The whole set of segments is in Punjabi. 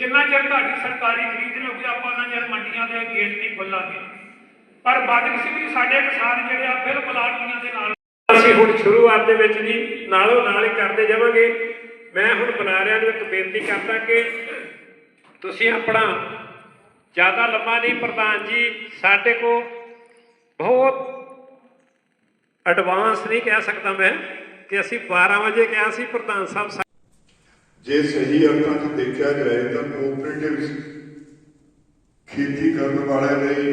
ਜਿੰਨਾ ਚਿਰ ਤੁਹਾਡੀ ਸਰਕਾਰੀ ਖਰੀਦ ਨਹੀਂ ਆਪਾਂ ਉਹਨਾਂ ਚਿਰ ਮੰਡੀਆਂ ਦੇ ਗੇਟ ਨਹੀਂ ਖੋਲਾਂਗੇ। ਪਰ ਬਦਕਿਸਮਤੀ ਸਾਡੇ ਕਿਸਾਨ ਜਿਹੜੇ ਆ, ਬਿਲਕੁਲ ਆੜਤੀਆਂ ਦੇ ਨਾਲ। ਅਸੀਂ ਹੁਣ ਸ਼ੁਰੂਆਤ ਦੇ ਵਿੱਚ ਜੀ, ਨਾਲੋਂ ਨਾਲ ਹੀ ਕਰਦੇ ਜਾਵਾਂਗੇ। ਮੈਂ ਹੁਣ ਬੁਲਾਰਿਆਂ ਨੂੰ ਇੱਕ ਬੇਨਤੀ ਕਰਦਾ ਕਿ ਤੁਸੀਂ ਆਪਣਾ ਜ਼ਿਆਦਾ ਲੰਮਾ ਨਹੀਂ, ਪ੍ਰਧਾਨ ਜੀ, ਸਾਡੇ ਕੋ ਬਹੁਤ ਐਡਵਾਂਸ ਨਹੀਂ ਕਹਿ ਸਕਦਾ ਮੈਂ, ਕਿ ਅਸੀਂ 12 ਵਜੇ ਕਿਹਾ ਸੀ, ਪ੍ਰਧਾਨ ਸਾਹਿਬ ਜੇ ਸਹੀ ਅਰਥਾਂ 'ਚ ਦੇਖਿਆ ਜਾਏ ਤਾਂ ਕੋਆਪਰੇਟਿਵਸ ਖੇਤੀ ਕਰਨ ਵਾਲਿਆਂ ਲਈ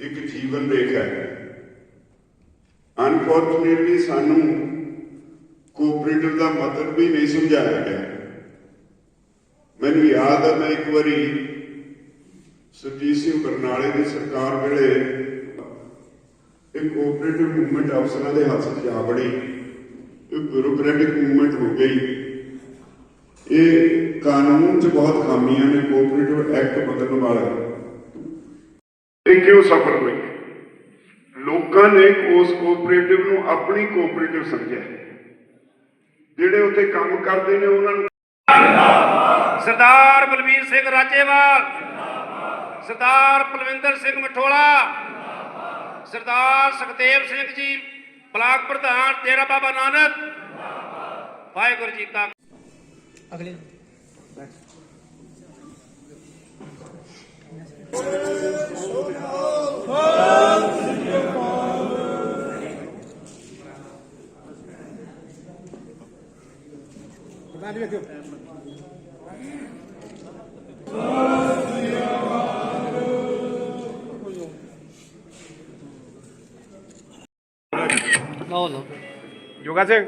ਇੱਕ ਜੀਵਨ ਰੇਖਾ ਹੈ। ਅਨਫੋਰਚੂਨੇਟਲੀ ਸਾਨੂੰ ਕੋਆਪਰੇਟਿਵ ਦਾ ਮਤਲਬ ਵੀ ਨਹੀਂ ਸਮਝਾਇਆ ਗਿਆ। ਮੈਨੂੰ ਯਾਦ ਹੈ, ਮੈਂ ਇੱਕ ਵਾਰੀ ਸੁਰਜੀਤ ਸਿੰਘ ਬਰਨਾਲੇ ਦੀ ਸਰਕਾਰ ਵੇਲੇ ਇੱਕ ਕੋਆਪਰੇਟਿਵ ਮੂਵਮੈਂਟ ਅਫਸਰਾਂ ਦੇ ਹੱਥ 'ਚ ਜਾ ਬੜੀ ਇਹ ਬਿਊਰੋਕ੍ਰੈਟਿਕ ਮੂਵਮੈਂਟ ਹੋ ਗਈ। ਇਹ ਕਾਨੂੰਨ 'ਚ ਬਹੁਤ ਖਾਮੀਆਂ ਨੇ ਕੋਆਪਰੇਟਿਵ ਐਕਟ ਬਦਲਣ ਵਾਲਾ। ਇਹ ਕਿਉਂ ਸਫਲ ਹੋਈ? ਲੋਕਾਂ ਨੇ ਉਸ ਕੋਆਪਰੇਟਿਵ ਨੂੰ ਆਪਣੀ ਕੋਆਪਰੇਟਿਵ ਸਮਝਿਆ। ਜਿਹੜੇ ਉੱਥੇ ਕੰਮ ਕਰਦੇ ਨੇ ਉਹਨਾਂ ਨੂੰ ਸਰਦਾਰ ਬਲਵੀਰ ਸਿੰਘ ਰਾਜੇਵਾਲ ਸਰਦਾਰ ਪਲਵਿੰਦਰ ਸਿੰਘ ਮਠੋਲਾ ਸਰਦਾਰ ਸੁਖਦੇਵ ਸਿੰਘ ਜੀ ਬਲਾਕ ਪ੍ਰਧਾਨ ਤੇਰਾ ਬਾਬਾ ਨਾਨਕ ਵਾਹਿਗੁਰੂ ਜੀ ਕਾ 아, अगले 어, 나오나? 요가생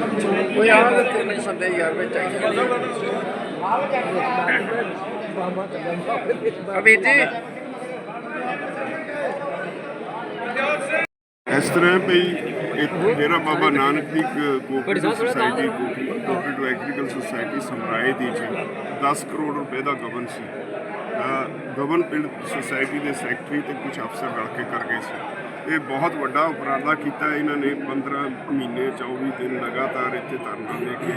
ਕੋਈ ਆ ਨਹੀਂ ਸੰਦੇ ਯਾਰ ਵਿੱਚ ਅਮੀਤ ਜੀ। ਇਸ ਤਰ੍ਹਾਂ ਵੀ ਇੱਕ ਡੇਰਾ ਬਾਬਾ ਨਾਨਕ ਦੀ cooperative society cooperative agriculture society Samrai ਦੀ ਚ 10 ਕਰੋੜ ਰੁਪਏ ਦਾ ਗਵਨ ਸੀ। ਗਵਨ ਪਿੰਡ ਸੁਸਾਇਟੀ ਦੇ ਸੈਕਟਰੀ ਤੇ ਕੁਝ ਅਫਸਰ ਰਲ ਕੇ ਕਰ ਗਏ ਸੀ। ਇਹ ਬਹੁਤ ਵੱਡਾ ਉਪਰਾਲਾ ਕੀਤਾ ਇਹਨਾਂ ਨੇ 15 ਮਹੀਨੇ 24 ਦਿਨ ਲਗਾਤਾਰ ਇੱਥੇ ਧਰਨਾ ਦੇ ਕੇ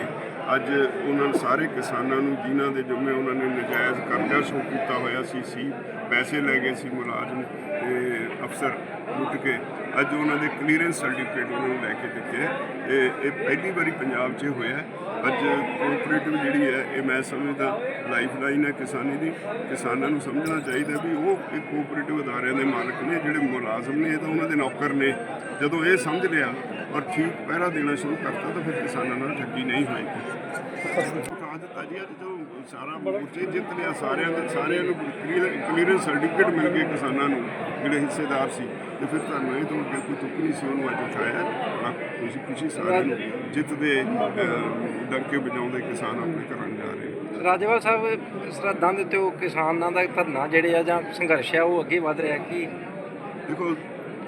ਅੱਜ ਉਹਨਾਂ ਸਾਰੇ ਕਿਸਾਨਾਂ ਨੂੰ, ਜਿਨ੍ਹਾਂ ਦੇ ਜੁਮੇ ਉਹਨਾਂ ਨੇ ਨਜਾਇਜ਼ ਕਰਜ਼ਾ ਸ਼ੋ ਕੀਤਾ ਹੋਇਆ ਸੀ ਸੀ ਪੈਸੇ ਲੈ ਗਏ ਸੀ ਮੁਲਾਜ਼ਮ। ਅਫਸਰ ਉੱਠ ਕੇ ਅੱਜ ਉਹਨਾਂ ਦੇ ਕਲੀਅਰੈਂਸ ਸਰਟੀਫਿਕੇਟ ਉਹਨਾਂ ਨੂੰ ਲੈ ਕੇ ਦਿੱਤੇ ਹੈ। ਇਹ ਇਹ ਪਹਿਲੀ ਵਾਰੀ ਪੰਜਾਬ 'ਚ ਹੋਇਆ ਅੱਜ ਕੋਆਪਰੇਟਿਵ ਜਿਹੜੀ ਹੈ, ਇਹ ਮੈਂ ਸਮਝਦਾ ਲਾਈਫ ਲਾਈਨ ਹੈ ਕਿਸਾਨੀ ਦੀ। ਕਿਸਾਨਾਂ ਨੂੰ ਸਮਝਣਾ ਚਾਹੀਦਾ ਵੀ ਉਹ ਇੱਕ ਕੋਆਪਰੇਟਿਵ ਅਦਾਰਿਆਂ ਦੇ ਮਾਲਕ ਨੇ, ਜਿਹੜੇ ਮੁਲਾਜ਼ਮ ਨੇ, ਇਹ ਤਾਂ ਉਹਨਾਂ ਦੇ ਨੌਕਰ ਨੇ। ਜਦੋਂ ਇਹ ਸਮਝ ਲਿਆ ਔਰ ਠੀਕ ਪਹਿਰਾ ਦੇਣਾ ਸ਼ੁਰੂ ਕਰਤਾ ਤਾਂ ਫਿਰ ਕਿਸਾਨਾਂ ਨਾਲ ਠੱਗੀ ਨਹੀਂ ਹੋਏਗੀ। ਦਿੱਤਾ ਜੀ ਅੱਜ ਜਦੋਂ ਸਾਰਾ ਮੋਰਚੇ ਜਿੱਤ ਲਿਆ ਸਾਰਿਆਂ ਦੇ ਸਾਰਿਆਂ ਨੂੰ ਕਲੀਅਰੈਂਸ ਸਰਟੀਫਿਕੇਟ ਮਿਲ ਗਏ ਕਿਸਾਨਾਂ ਨੂੰ ਜਿਹੜੇ ਹਿੱਸੇਦਾਰ ਸੀ। ਤੇ ਫਿਰ ਤੁਹਾਨੂੰ ਇਹ ਤੋਂ ਅੱਗੇ ਕੋਈ ਤੁੱਕ ਨਹੀਂ ਸੀ ਉਹਨੂੰ ਅੱਜ ਉਠਾਇਆ। ਬੜਾ ਖੁਸ਼ੀ ਖੁਸ਼ੀ ਸਾਰਿਆਂ ਨੂੰ ਜਿੱਤ ਦੇ ਅਹ, ਡੰਕੇ ਵਜਾਉਂਦੇ ਕਿਸਾਨ ਆਪਣੇ ਘਰਾਂ ਜਾ ਰਹੇ। ਰਾਜੇਵਾਲ ਸਾਹਿਬ ਸਰਹੱਦਾਂ ਦੇ ਉੱਤੇ ਉਹ ਕਿਸਾਨਾਂ ਦਾ ਧਰਨਾ ਜਿਹੜੇ ਆ ਜਾਂ ਸੰਘਰਸ਼ ਆ ਉਹ ਅੱਗੇ ਵਧ ਰਿਹਾ ਕੀ? ਦੇਖੋ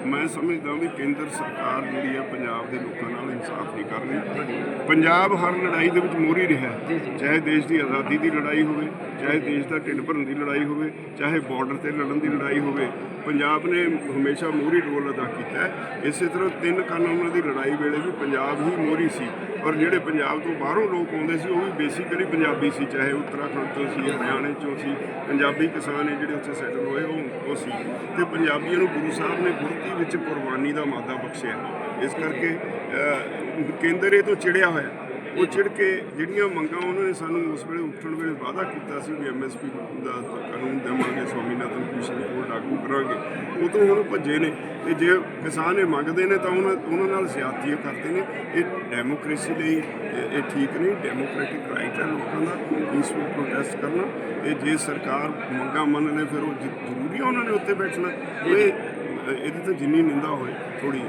ਮੈਂ ਸਮਝਦਾ ਵੀ ਕੇਂਦਰ ਸਰਕਾਰ ਜਿਹੜੀ ਹੈ ਪੰਜਾਬ ਦੇ ਲੋਕਾਂ ਨਾਲ ਇਨਸਾਫ ਨਹੀਂ ਕਰ ਰਹੀ। ਪੰਜਾਬ ਹਰ ਲੜਾਈ ਦੇ ਵਿੱਚ ਮੋਰੀ ਰਿਹਾ। ਚਾਹੇ ਦੇਸ਼ ਦੀ ਆਜ਼ਾਦੀ ਦੀ ਲੜਾਈ ਹੋਵੇ ਚਾਹੇ ਦੇਸ਼ ਦਾ ਢਿੱਡ ਭਰਨ ਦੀ ਲੜਾਈ ਹੋਵੇ ਚਾਹੇ ਬਾਰਡਰ ਤੇ ਲੜਨ ਦੀ ਲੜਾਈ ਹੋਵੇ ਪੰਜਾਬ ਨੇ ਹਮੇਸ਼ਾ ਮੋਰੀ ਰੋਲ ਅਦਾ ਕੀਤਾ ਇਸੇ ਤਰ੍ਹਾਂ ਤਿੰਨ ਕਾਨੂੰਨਾਂ ਦੀ ਲੜਾਈ ਵੇਲੇ ਵੀ ਪੰਜਾਬ ਹੀ ਮੋਰੀ ਸੀ। ਔਰ ਜਿਹੜੇ ਪੰਜਾਬ ਤੋਂ ਬਾਹਰੋਂ ਲੋਕ ਆਉਂਦੇ ਸੀ ਉਹ ਵੀ ਬੇਸਿਕਲੀ ਪੰਜਾਬੀ ਸੀ ਚਾਹੇ ਉੱਤਰਾਖੰਡ ਤੋਂ ਸੀ ਹਰਿਆਣੇ ਚੋਂ ਸੀ ਪੰਜਾਬੀ ਕਿਸਾਨ ਨੇ ਜਿਹੜੇ ਉੱਥੇ ਸੈਟਲ ਹੋਏ ਉਹ ਉਹ ਸੀ। ਤੇ ਪੰਜਾਬੀਆਂ ਨੂੰ ਗੁਰੂ ਸਾਹਿਬ ਨੇ ਗੁਰਤੀ ਵਿੱਚ ਕੁਰਬਾਨੀ ਦਾ ਮਾਦਾ ਬਖਸ਼ਿਆ। ਇਸ ਕਰਕੇ ਕੇਂਦਰ ਇਹ ਤੋਂ ਚਿੜਿਆ ਹੋਇਆ। ਉਹ ਚਿੜ ਕੇ ਜਿਹੜੀਆਂ ਮੰਗਾਂ ਉਹਨਾਂ ਨੇ ਸਾਨੂੰ ਉਸ ਵੇਲੇ ਉੱਠਣ ਵੇਲੇ ਵਾਅਦਾ ਕੀਤਾ ਸੀ ਵੀ ਐਮਐਸਪੀ ਦਾ ਕਾਨੂੰਨ ਦੇਵਾਂਗੇ, ਸਵਾਮੀਨਾਥਨ ਕਮਿਸ਼ਨ ਕੋਲ ਲਾਗੂ ਕਰਾਂਗੇ। ਉਹ ਤੋਂ ਹੁਣ ਭੱਜੇ ਨੇ ਤੇ ਜੇ ਕਿਸਾਨ ਇਹ ਮੰਗਦੇ ਨੇ ਤਾਂ ਉਹਨਾਂ ਉਹਨਾਂ ਨਾਲ ਜ਼ਿਆਦਤੀਆਂ ਕਰਦੇ ਨੇ। ਇਹ ਡੈਮੋਕ੍ਰੇਸੀ ਲਈ ਇਹ ਠੀਕ ਨਹੀਂ। ਡੈਮੋਕ੍ਰੈਟਿਕ ਰਾਈਟ ਹੈ ਲੋਕਾਂ ਦਾ ਪੀਸਫੁਲ ਪ੍ਰੋਟੈਸਟ ਕਰਨਾ। ਤੇ ਜੇ ਸਰਕਾਰ ਮੰਗਾਂ ਮੰਨ ਲੈ, ਫਿਰ ਉਹ ਜ਼ਰੂਰੀ ਆ ਉਹਨਾਂ ਨੇ ਉੱਤੇ ਬੈਠਣਾ। ਇਹ, ਇਹਦੀ ਤਾਂ ਜਿੰਨੀ ਨਿੰਦਾ ਹੋਏ ਥੋੜੀ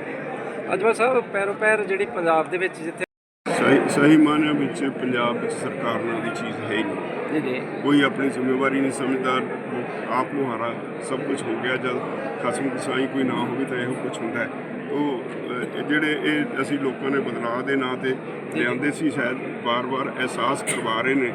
ਅਜਵਾ ਸਾਹਿਬ ਪੈਰੋ ਪੈਰ ਜਿਹੜੀ ਪੰਜਾਬ ਦੇ ਵਿੱਚ ਜਿੱਥੇ ਸਹੀ ਸਹੀ ਮਾਨਿਆਂ ਵਿੱਚ ਪੰਜਾਬ ਵਿੱਚ ਸਰਕਾਰ ਨਾਲ ਦੀ ਚੀਜ਼ ਹੈ ਹੀ ਨਹੀਂ। ਜੀ ਜੀ। ਕੋਈ ਆਪਣੀ ਜ਼ਿੰਮੇਵਾਰੀ ਨਹੀਂ ਸਮਝਦਾ ਆਪ ਮੁਹਾਰਾ ਸਭ ਕੁਝ ਹੋ ਗਿਆ ਜਦ ਖਸਮ ਕਸਾਈ ਕੋਈ ਨਾ ਹੋਵੇ ਤਾਂ ਇਹੋ ਕੁਝ ਹੁੰਦਾ ਹੈ। ਉਹ ਜਿਹੜੇ ਇਹ ਅਸੀਂ ਲੋਕਾਂ ਨੇ ਬਦਲਾਅ ਦੇ ਨਾਂ ਤੇ ਲਿਆਂਦੇ ਸੀ ਸ਼ਾਇਦ ਵਾਰ-ਵਾਰ ਅਹਿਸਾਸ ਕਰਵਾ ਰਹੇ ਨੇ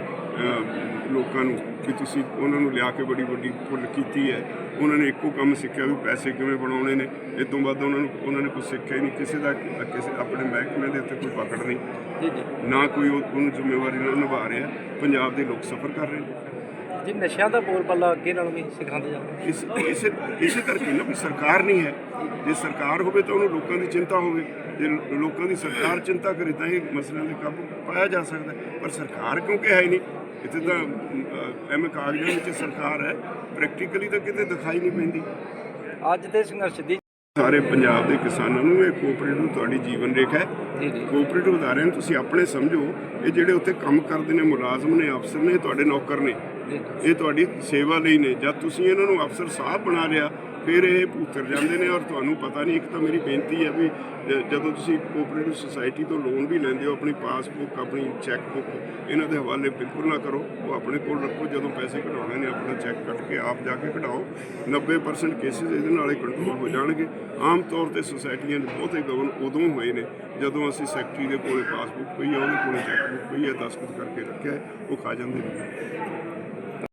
ਲੋਕਾਂ ਨੂੰ। ਵੀ ਤੁਸੀਂ ਉਹਨਾਂ ਨੂੰ ਲਿਆ ਕੇ ਬੜੀ ਵੱਡੀ ਭੁੱਲ ਕੀਤੀ ਹੈ। ਉਹਨਾਂ ਨੇ ਇੱਕੋ ਕੰਮ ਸਿੱਖਿਆ ਵੀ ਪੈਸੇ ਕਿਵੇਂ ਬਣਾਉਣੇ ਨੇ। ਇਹ ਤੋਂ ਬਾਅਦ ਉਹਨਾਂ ਨੂੰ ਉਹਨਾਂ ਨੇ ਕੁਝ ਸਿੱਖਿਆ ਹੀ ਨਹੀਂ। ਕਿਸੇ ਦਾ ਕਿਸੇ ਆਪਣੇ ਮਹਿਕਮੇ ਦੇ ਉੱਤੇ ਕੋਈ ਪਕੜ ਨਹੀਂ। ਜੀ ਜੀ। ਨਾ ਕੋਈ ਉਹ- ਉਹਨੂੰ ਜ਼ਿੰਮੇਵਾਰੀ ਨਾਲ ਨਿਭਾ ਰਿਹਾ। ਪੰਜਾਬ ਦੇ ਲੋਕ ਸਫਰ ਕਰ ਰਹੇ ਨੇ। ਜੀ ਨਸ਼ਿਆਂ ਦਾ ਬੋਲਬਾਲਾ ਅੱਗੇ ਨਾਲ ਵੀ ਸਿਖਾਉਂਦੇ ਜਾ ਇਸ ਇਸੇ ਇਸੇ ਕਰਕੇ ਨਾ ਵੀ ਸਰਕਾਰ ਨਹੀਂ ਹੈ। ਜੇ ਸਰਕਾਰ ਹੋਵੇ ਤਾਂ ਉਹਨੂੰ ਲੋਕਾਂ ਦੀ ਚਿੰਤਾ ਹੋਵੇ। ਜੇ ਲੋਕਾਂ ਦੀ ਸਰਕਾਰ ਚਿੰਤਾ ਕਰੇ ਤਾਂ ਇਹ ਮਸਲਿਆਂ ਦੇ ਕਾਬੂ ਪਾਇਆ ਜਾ ਸਕਦਾ। ਪਰ ਸਰਕਾਰ ਕਿਉਂਕਿ ਹੈ ਹੀ ਨਹੀਂ? ਇੱਥੇ ਤਾਂ ਐਵੇਂ ਕਾਗਜ਼ਾਂ ਵਿੱਚ ਸਰਕਾਰ ਹੈ। ਪ੍ਰੈਕਟੀਕਲੀ ਤਾਂ ਕਿਤੇ ਦਿਖਾਈ ਨਹੀਂ ਪੈਂਦੀ। ਅੱਜ ਦੇ ਸੰਘਰਸ਼ ਦੀ ਸਾਰੇ ਪੰਜਾਬ ਦੇ ਕਿਸਾਨਾਂ ਨੂੰ ਇਹ ਕੋਆਪਰੇਟਿਵ ਤੁਹਾਡੀ ਜੀਵਨ ਰੇਖਾ ਹੈ। ਕੋਆਪਰੇਟਿਵ ਅਦਾਰਿਆਂ ਨੂੰ ਤੁਸੀਂ ਆਪਣੇ ਸਮਝੋ। ਇਹ ਜਿਹੜੇ ਉੱਥੇ ਕੰਮ ਕਰਦੇ ਨੇ ਮੁਲਾਜ਼ਮ ਨੇ ਅਫਸਰ ਨੇ ਤੁਹਾਡੇ ਨੌਕਰ ਨੇ। ਇਹ ਤੁਹਾਡੀ ਸੇਵਾ ਲਈ ਨੇ। ਜਦ ਤੁਸੀਂ ਇਹਨਾਂ ਨੂੰ ਅਫਸਰ ਸਾਹਿਬ ਬਣਾ ਲਿਆ, ਫਿਰ ਇਹ ਭੂਤਰ ਜਾਂਦੇ ਨੇ ਔਰ ਤੁਹਾਨੂੰ ਪਤਾ ਨਹੀਂ, ਇੱਕ ਤਾਂ ਮੇਰੀ ਬੇਨਤੀ ਹੈ ਵੀ ਜਦੋਂ ਤੁਸੀਂ ਕੋਆਪਰੇਟਿਵ ਸੁਸਾਇਟੀ ਤੋਂ ਲੋਨ ਵੀ ਲੈਂਦੇ ਹੋ, ਆਪਣੀ ਪਾਸਬੁੱਕ ਆਪਣੀ ਚੈੱਕ ਬੁੱਕ ਇਹਨਾਂ ਦੇ ਹਵਾਲੇ ਬਿਲਕੁਲ ਨਾ ਕਰੋ। ਉਹ ਆਪਣੇ ਕੋਲ ਰੱਖੋ, ਜਦੋਂ ਪੈਸੇ ਕਢਾਉਣੇ ਨੇ, ਆਪਣਾ ਚੈੱਕ ਕੱਟ ਕੇ ਆਪ ਜਾ ਕੇ ਕਢਾਓ। 90% ਕੇਸਿਸ ਇਹਦੇ ਨਾਲ ਹੀ ਕੰਟਰੋਲ ਹੋ ਜਾਣਗੇ। ਆਮ ਤੌਰ ਤੇ ਸੁਸਾਇਟੀਆਂ ਦੇ ਬਹੁਤੇ ਗਵਨ ਉਦੋਂ ਹੋਏ ਨੇ, ਜਦੋਂ ਅਸੀਂ ਸੈਕਟਰੀ ਦੇ ਕੋਲੇ ਪਾਸਬੁੱਕ ਪਈ ਹੈ ਉਹਦੇ ਕੋਲੇ ਚੈੱਕ ਬੁੱਕ ਪਈ ਹੈ ਦਸਤਖਤ ਕਰਕੇ ਰੱਖਿਆ ਉਹ ਖਾ ਜਾਂਦੇ ਨੇ।